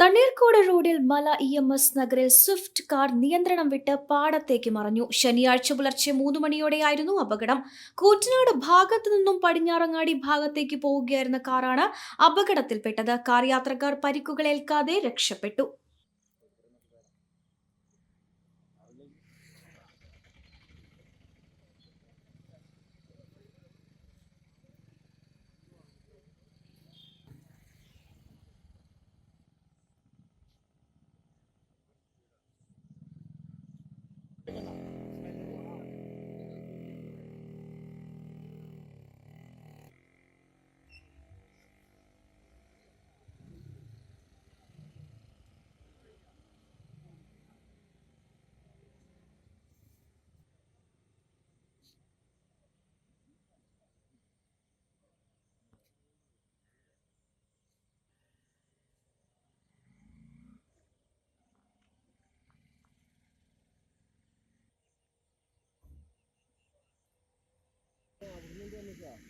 തണ്ണീർക്കോട് റോഡിൽ മല E M S നഗറിൽ സ്വിഫ്റ്റ് കാർ നിയന്ത്രണം വിട്ട് പാടത്തേക്ക് മറഞ്ഞു. ശനിയാഴ്ച പുലർച്ചെ മൂന്ന് മണിയോടെയായിരുന്നു അപകടം. കൂറ്റനാട് ഭാഗത്തു നിന്നും പടിഞ്ഞാറങ്ങാടി ഭാഗത്തേക്ക് പോവുകയായിരുന്ന കാറാണ് അപകടത്തിൽപ്പെട്ടത്. കാർ യാത്രക്കാർ പരിക്കുകളേൽക്കാതെ രക്ഷപ്പെട്ടു. Yeah.